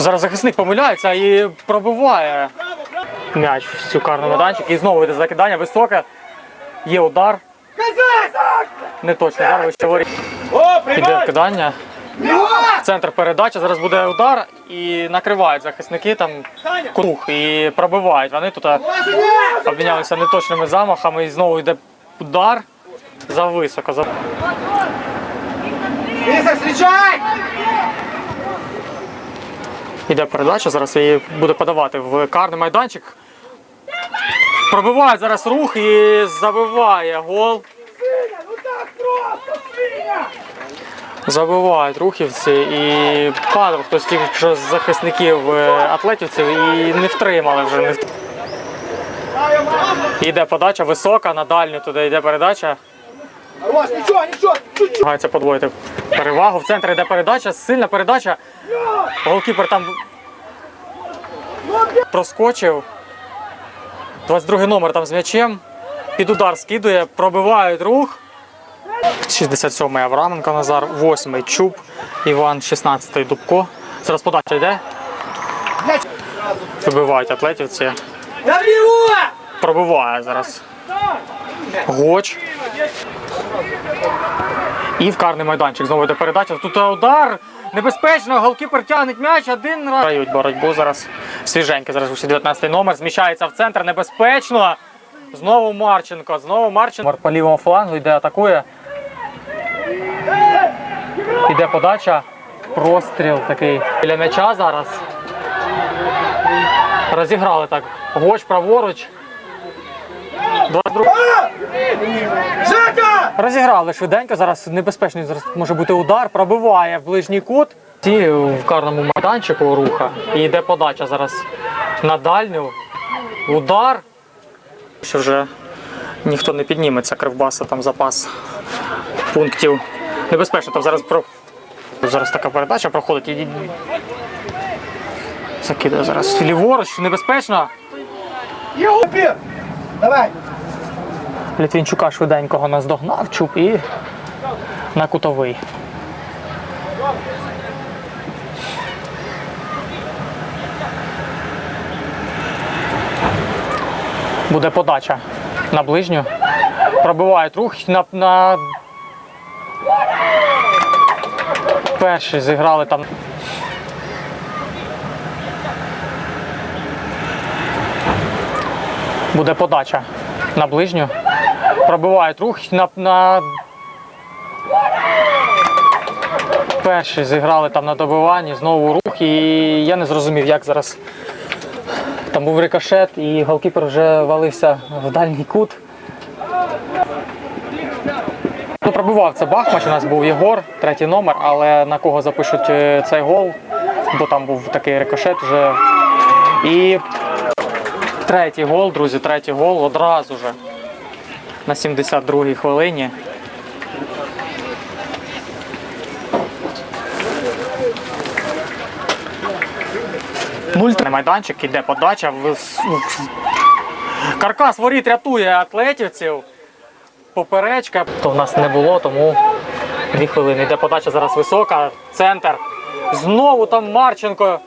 Зараз захисник помиляється і пробиває м'яч в цю карну майданчик. І знову йде закидання високе. Є удар. Не точно удар, вище. Іде вкидання. Центр передачі. Зараз буде удар і накривають захисники там круг і пробивають. Вони тут обмінялися неточними замахами і знову йде удар. За високо. Миса, встречай! Іде передача, зараз її буде подавати в карний майданчик. Пробиває зараз рух і забиває гол. Забивають рухівці і падав хтось тільки що з захисників е, атлетівців і не втримали вже. Іде подача висока, на дальню туди йде передача. Хорош, ничего, чуть-чуть. Намагається подвоїти перевагу. В центрі йде передача, сильна передача. Голкіпер там проскочив. 22 номер там з м'ячем. Під удар скидує, пробивають рух. 67-й Авраменко Назар, 8-й Чуб, Іван, 16-й Дубко. Зараз подача йде. Вибивають атлетівці. Пробиває зараз. Гоч. І в карний майданчик знову йде передача. Тут удар. Небезпечно, голкіпер тягне м'яч, один раз. Грають боротьбу зараз. Свіженький зараз вийшов 19 номер. Зміщається в центр. Небезпечно. Знову Марченко. Знову Марченко. По лівому флангу йде, атакує. Іде подача. Простріл такий. Біля м'яча зараз. Розіграли так. Гоч праворуч. 22. Жека! Розіграли швиденько. Зараз небезпечний зараз може бути удар. Пробиває в ближній кут. Ті в карному майданчику руха. І йде подача зараз на дальню. Удар. Що вже ніхто не підніметься. Кривбаса там запас пунктів. Небезпечно там зараз про. Зараз така передача проходить. І... Закидає зараз ліворуч, небезпечно. Епи! Давай! Літвінчука швиденького наздогнав, чуб і на кутовий. Буде подача на ближню. Пробивають рух на, на... перший зіграли там. Буде подача на ближню. Пробивають рух на, на... перший зіграли там на добиванні, знову рух, і я не зрозумів, як зараз. Там був рикошет, і голкіпер вже валився в дальній кут. Ну, пробивав це Бахмач, у нас був Єгор, третій номер, але на кого запишуть е, цей гол, бо там був такий рикошет вже. І Третій гол, друзі, третій гол одразу же на 72-й хвилині. Нуль майданчик, іде подача. Каркас воріт рятує атлетівців. Поперечка. То в нас не було, тому дві хвилини. Йде подача зараз висока. Центр. Знову там Марченко